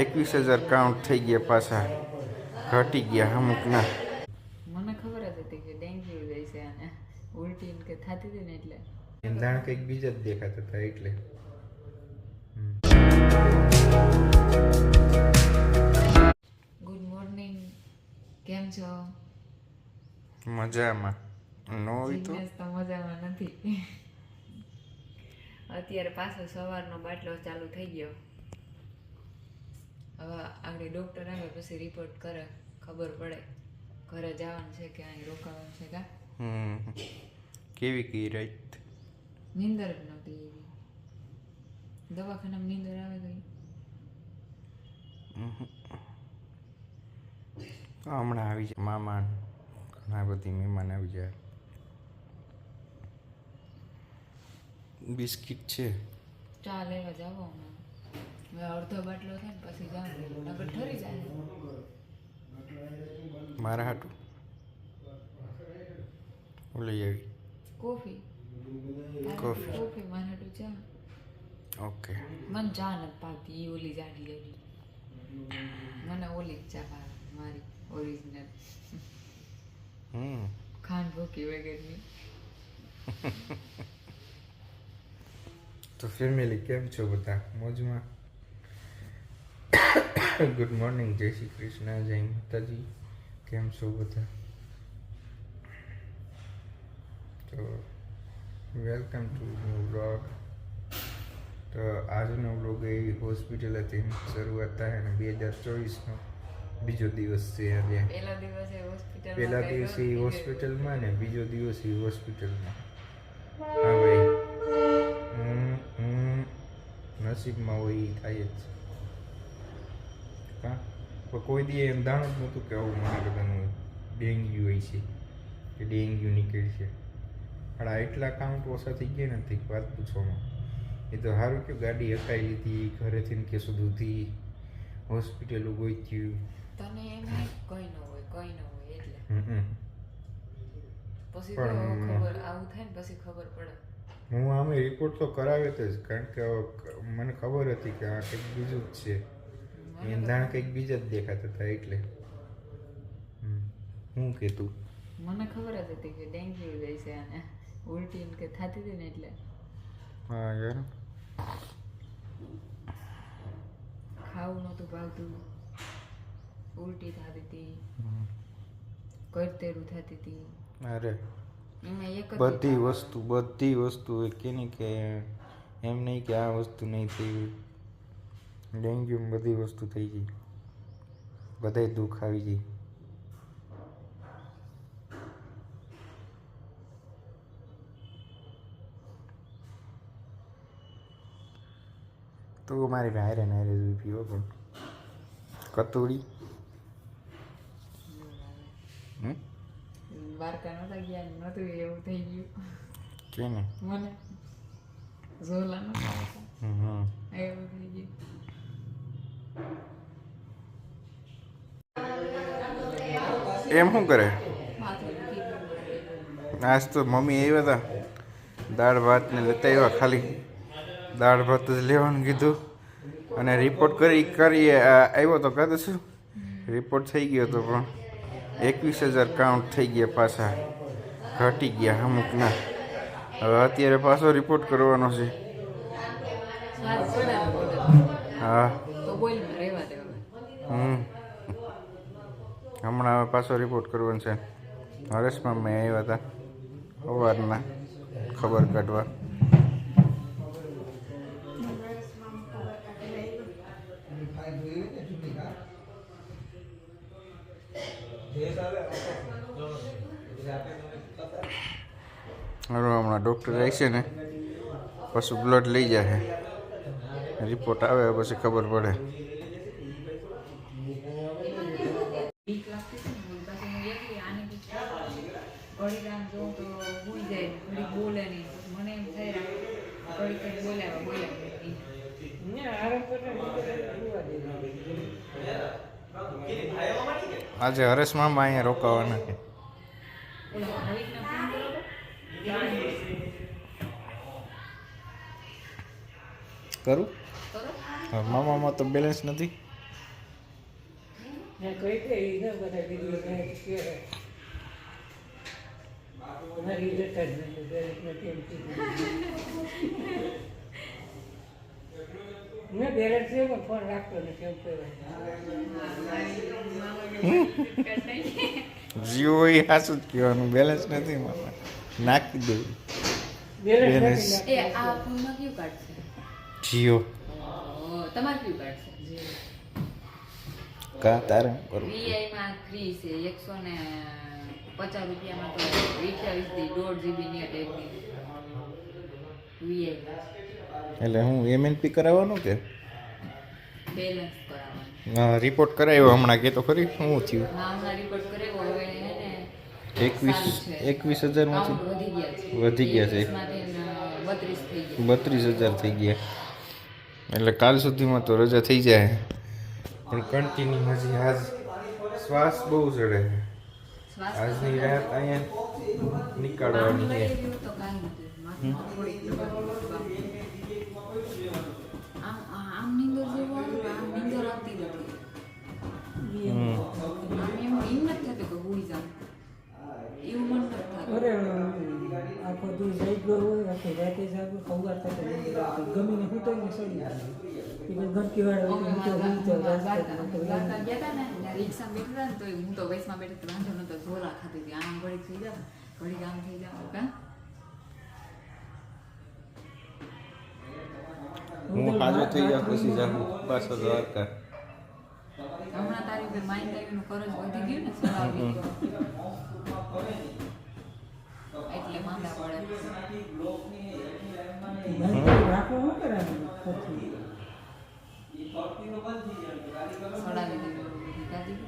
એકવીસ હજાર કાઉન્ટ થઈ ગયા પાછા ઘટી ગયા અમુકના. મને ખબર જ હતી કે ડેન્ગ્યુ જાય છે અને ઉલટી કે થતી હતી ને એટલે. એંધાણ કંઈક બીજા જ દેખાતા હતા એટલે. ગુડ મોર્નિંગ કેમ છો? મજામાં. નો હોય તો મજામાં નથી. અત્યારે પાછો સવારનો બાટલો ચાલુ થઈ ગયો. હવે આગળ ડૉક્ટર આવે પછી રિપોર્ટ કરે ખબર પડે. ઘરે જવાનું છે કે અહીં રોકાવાનું છે કા? હમ. કેવી કઈ રાત નીંદર જ નહોતી એવી. દવાખાનામાં નીંદર આવે ગઈ હમણાં આવી જાય મામા ઘણા બધી મહેમાન આવી જાય. બિસ્કિટ છે. ચા લેવા જાવ હમણાં. અડધો બાટલો થાય ને પછી જાવ નગર ઠરી જાય. મારા હાટું? હું લઈ આવી. કોફી. કોફી. કોફી મારા હાટું ચા. ઓકે. મને ચા ન પાતી એ ઓલી જાડી લેવી. મને ઓલી જ ચા ભાવે મારી ઓરિજિનલ હમ. ખાંડ ભૂકી વગરની. તો ફેમિલી કેમ છો બધા? મોજમાં? ગુડ મોર્નિંગ જય શ્રી કૃષ્ણ જય માતાજી કેમ છો બધા? તો વેલકમ ટુ ન્યૂ બ્લોગ તો આજનો બ્લોગ એ હોસ્પિટલ હતી. શરૂઆત થાય અને બે હજાર ચોવીસનો બીજો દિવસ છે આજે. પહેલા દિવસે હોસ્પિટલમાં ને બીજો દિવસ. ઈ હોસ્પિટલમાં હા ભાઈ. નસીબમાં હોય એ થાય જ હા પણ કોઈ દી એમ દાણ જ નહોતું કે આવું મને બધાનું ડેન્ગ્યુ હોય છે કે ડેન્ગ્યુ નીકળી છે. પણ આ એટલા કાઉન્ટ ઓછા થઈ ગયા નથી વાત પૂછવામાં. એ તો સારું કે ગાડી હકાઈ લીધી ઘરેથી ને કે સુધીથી હોસ્પિટલ ગોઈત્યું તને એમ કંઈ ન હોય કઈ ન હોય એટલે. પછી તો પણ- ખબર આવું થાય ને પછી ખબર પડે. હું આમે રિપોર્ટ તો કરાવ્યો તો જ કારણ કે મને ખબર હતી કે આ કંઈક બીજું જ છે. એંધાણ કંઈક બીજા જ દેખાતા હતા એટલે. હું કહેતું મને ખબર જ હતી કે ડેન્ગ્યુ જાય છે અને ઉલટી કે થતી હતી ને એટલે. હા યાર. ખાવું નહોતું ભાવતું. ઉલટી થતી હતી. કરતેરું થતી હતી. અરે. એમાં એક બધી વસ્તુ બધી વસ્તુ એ કે નહીં કે એમ નહીં કે આ વસ્તુ નહીં થઈ ડેન્ગ્યુ બધી વસ્તુ થઈ ગઈ. બધાય દુઃખ આવી ગઈ. તો મારી નાયરે નાયરે જોઈ પીવો પણ. કતોડી હમ? દ્વારકા નહોતા ગયા ને નહોતું એવું થઈ ગયું. કે ને મને. ઝોલા એવું થઈ ગયું. એમ શું કરે. આજ તો મમ્મી આવ્યા હતા દાળ ભાત ને લેતા આવ્યા ખાલી. દાળ ભાત જ લેવાનું કીધું. અને રિપોર્ટ કરી, કરીએ. આવ્યો તો કાં શું રિપોર્ટ થઈ ગયો તો પણ એકવીસ હજાર કાઉન્ટ થઈ ગયા પાછા. ઘટી ગયા અમુકના હવે અત્યારે પાછો રિપોર્ટ કરવાનો છે. હા તો બોલ ને રહેવા દે હવે હમ હમણાં હવે પાછો રિપોર્ટ કરવાનો છે. હરેશમાં મેં આવ્યા હતા. અવારના ખબર કાઢવા. હમણાં ડૉક્ટર છે ને, પછી બ્લડ લઈ જાય રિપોર્ટ આવે, પછી ખબર પડે બીક લાગતી હતી ને પછી હું એકલી આને પછી ઘડીક આમ જોઉં તો ભૂઈ જાય ને ઘડીક બોલે નહીં પછી મને એમ થાય ઘડીક કંઈક બોલ્યા બોલ્યા આજે હરેશ મામા અહીંયા રોકાવાના છે કરો? મામામાં તો બેલેન્સ નથી. ને કઈ તે ઈ ને બધા વીડિયો ને કે મારી જતા જ નહીં દરેકને તેમ કીધું મેં બેલેન્સ છે પણ ફોન રાખતો નથી એમ કહેવાય. જીઓ એ હાસું જ કહેવાનું બેલેન્સ નથી મારે નાખી દઉં બેલેન્સ એ આ ફોનમાં કયું કાર્ડ છે? જીઓ. તમારે કયું કાર્ડ છે? કા તારે? કરવું માં ફ્રી છે એકસો ને પચાસ રૂપિયામાં તો અઠ્યાવીસથી દોઢ જીબી નેટ એટલે હું એમએનપી કરાવવાનું કે? બેલેન્સ કરાવવાનું. હા, રિપોર્ટ કરાવ્યો હમણાં કે તો ખરી? શું થયું? હા રિપોર્ટ કરેલો હવે એકવીસ એકવીસ હજારમાંથી કાઉન્ટ વધી ગયા છે. વધી ગયા છે. એકવીસમાંથી બત્રીસ થઈ ગયા. બત્રીસ હજાર થઈ ગયા. એટલે કાલ સુધીમાં તો રજા થઈ જાય. પણ કન્ટિન્યુ હજી આજ શ્વાસ બહુ ચડે છે. આજની રાત અહીંયા નીકાળવાની છે. ગમીને હું સડી જાય એ વાળા હું તો મારા હું તો દ્વારકા રાજકોટમાં તો દ્વારકા ગયા હતા ને રિક્ષામાં બેઠા ને તો હું તો બસમાં બેઠી વાંધો નતો ઝોલા ખાતી હતી. આમ ઘડીક થઈ જાવ ઘડીક આમ થઈ જાવ કા? હું હાજો થઈ ગયા પછી જાઉં પાછો દ્વારકા હમણાં તારી ઉપર માઇન્ડ આવીનું કરજ વધી ગયું ને સ્વાભાવિક એટલે માંદા પડે. રાખો શું કરે ભક્તિ ભક્તિનો બંધ થઈ જાય.